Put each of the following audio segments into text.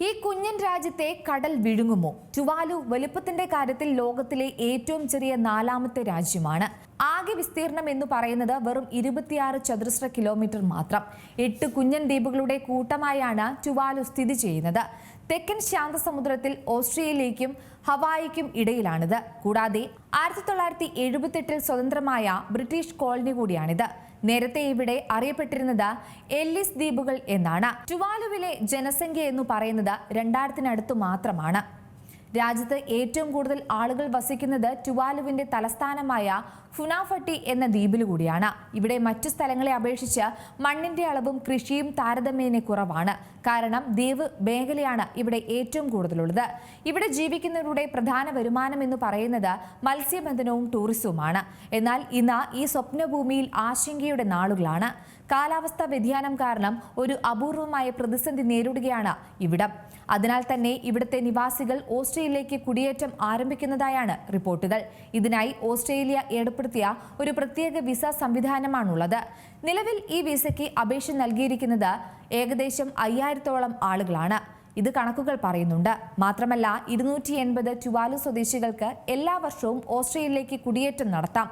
ഈ കുഞ്ഞൻ രാജ്യത്തെ കടൽ വിഴുങ്ങുമോ? ടുവാലു വലുപ്പത്തിന്റെ കാര്യത്തിൽ ലോകത്തിലെ ഏറ്റവും ചെറിയ നാലാമത്തെ രാജ്യമാണ്. ആകെ വിസ്തീർണം എന്ന് പറയുന്നത് വെറും ഇരുപത്തിയാറ് ചതുരശ്ര കിലോമീറ്റർ മാത്രം. എട്ട് കുഞ്ഞൻ ദ്വീപുകളുടെ കൂട്ടമായാണ് ടുവാലു സ്ഥിതി ചെയ്യുന്നത്. തെക്കൻ ശാന്തസമുദ്രത്തിൽ ഓസ്ട്രിയയിലേക്കും ഹവായിക്കും ഇടയിലാണിത്. കൂടാതെ ആയിരത്തി തൊള്ളായിരത്തി എഴുപത്തെട്ടിൽ സ്വതന്ത്രമായ ബ്രിട്ടീഷ് കോളനി കൂടിയാണിത്. നേരത്തെ ഇവിടെ അറിയപ്പെട്ടിരുന്നത് എല്ലിസ് ദ്വീപുകൾ എന്നാണ്. ടുവാലുവിലെ ജനസംഖ്യ എന്ന് പറയുന്നത് രണ്ടായിരത്തിനടുത്ത് മാത്രമാണ്. രാജ്യത്ത് ഏറ്റവും കൂടുതൽ ആളുകൾ വസിക്കുന്നത് ടുവാലുവിന്റെ തലസ്ഥാനമായ ഫുനാഫട്ടി എന്ന ദ്വീപിൽ കൂടിയാണ്. ഇവിടെ മറ്റു സ്ഥലങ്ങളെ അപേക്ഷിച്ച് മണ്ണിന്റെ അളവും കൃഷിയും താരതമ്യേന കുറവാണ്. കാരണം ദ്വീപ് മേഖലയാണ് ഇവിടെ ഏറ്റവും കൂടുതലുള്ളത്. ഇവിടെ ജീവിക്കുന്നവരുടെ പ്രധാന വരുമാനം എന്ന് പറയുന്നത് മത്സ്യബന്ധനവും ടൂറിസവുമാണ്. എന്നാൽ ഇന്ന് ഈ സ്വപ്നഭൂമിയിൽ ആശങ്കയുടെ നാളുകളാണ്. കാലാവസ്ഥാ വ്യതിയാനം കാരണം ഒരു അപൂർവമായ പ്രതിസന്ധി നേരിടുകയാണ് ഇവിടം. അതിനാൽ തന്നെ ഇവിടുത്തെ നിവാസികൾ ഓസ്ട്രേലിയയിലേക്ക് കുടിയേറ്റം ആരംഭിക്കുന്നതായാണ് റിപ്പോർട്ടുകൾ. ഇതിനായി ഓസ്ട്രേലിയ ഏർപ്പെടുത്തിയ ഒരു പ്രത്യേക വിസ സംവിധാനമാണുള്ളത്. നിലവിൽ ഈ വിസയ്ക്ക് അപേക്ഷ നൽകിയിരിക്കുന്നത് ഏകദേശം അയ്യായിരത്തോളം ആളുകളാണ്. ഇത് കണക്കുകൾ പറയുന്നുണ്ട്. മാത്രമല്ല ഇരുന്നൂറ്റി എൺപത് ടുവാലു സ്വദേശികൾക്ക് എല്ലാ വർഷവും ഓസ്ട്രേലിയയിലേക്ക് കുടിയേറ്റം നടത്താം.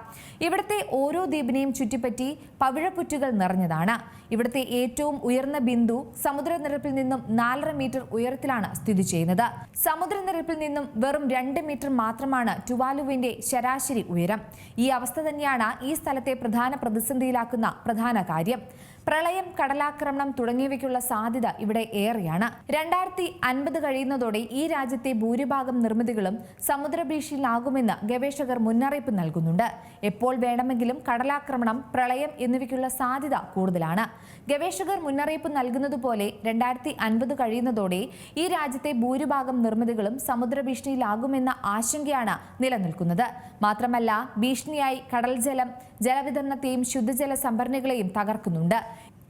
ഇവിടുത്തെ ഓരോ ദ്വീപിനെയും ചുറ്റിപ്പറ്റി പവിഴപ്പുറ്റുകൾ നിറഞ്ഞതാണ്. ഇവിടുത്തെ ഏറ്റവും ഉയർന്ന ബിന്ദു സമുദ്രനിരപ്പിൽ നിന്നും നാലര മീറ്റർ ഉയരത്തിലാണ് സ്ഥിതി ചെയ്യുന്നത്. സമുദ്രനിരപ്പിൽ നിന്നും വെറും രണ്ട് മീറ്റർ മാത്രമാണ് ടുവാലുവിന്റെ ശരാശരി ഉയരം. ഈ അവസ്ഥ തന്നെയാണ് ഈ സ്ഥലത്തെ പ്രധാന പ്രതിസന്ധിയിലാക്കുന്ന പ്രധാന കാര്യം. പ്രളയം കടലാക്രമണം തുടങ്ങിയവയ്ക്കുള്ള സാധ്യത ഇവിടെ ഏറെയാണ്. രണ്ടായിരത്തി അൻപത് കഴിയുന്നതോടെ ഈ രാജ്യത്തെ ഭൂരിഭാഗം നിർമ്മിതികളും സമുദ്രഭീഷണിയിലാകുമെന്ന് ഗവേഷകർ മുന്നറിയിപ്പ് നൽകുന്നുണ്ട്. എപ്പോൾ വേണമെങ്കിലും കടലാക്രമണം പ്രളയം എന്നിവയ്ക്കുള്ള സാധ്യത കൂടുതലാണ്. ഗവേഷകർ മുന്നറിയിപ്പ് നൽകുന്നതുപോലെ രണ്ടായിരത്തി അൻപത് കഴിയുന്നതോടെ ഈ രാജ്യത്തെ ഭൂരിഭാഗം നിർമ്മിതികളും സമുദ്രഭീഷണിയിലാകുമെന്ന ആശങ്കയാണ് നിലനിൽക്കുന്നത്. മാത്രമല്ല ഭീഷണിയായി കടൽ ജലം ജലവിതരണത്തെയും ശുദ്ധജല സംഭരണികളെയും തകർക്കുന്നുണ്ട്.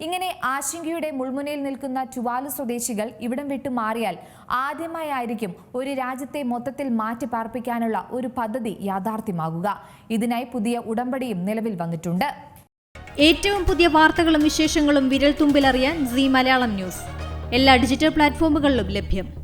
ഇങ്ങനെ ആശങ്കയുടെ മുൾമുനയിൽ നിൽക്കുന്ന ടുവാലു സ്വദേശികൾ ഇവിടം വിട്ടു മാറിയാൽ ആദ്യമായായിരിക്കും ഒരു രാജ്യത്തെ മൊത്തത്തിൽ മാറ്റി പാർപ്പിക്കാനുള്ള ഒരു പദ്ധതി യാഥാർത്ഥ്യമാകുക. ഇതിനായി പുതിയ ഉടമ്പടിയും നിലവിൽ വന്നിട്ടുണ്ട്. ഏറ്റവും പുതിയ വാർത്തകളും വിശേഷങ്ങളും വിരൽ തുമ്പിലറിയാൻ സി മലയാളം ന്യൂസ്. എല്ലാ ഡിജിറ്റൽ പ്ലാറ്റ്ഫോമുകളിലും ലഭ്യം.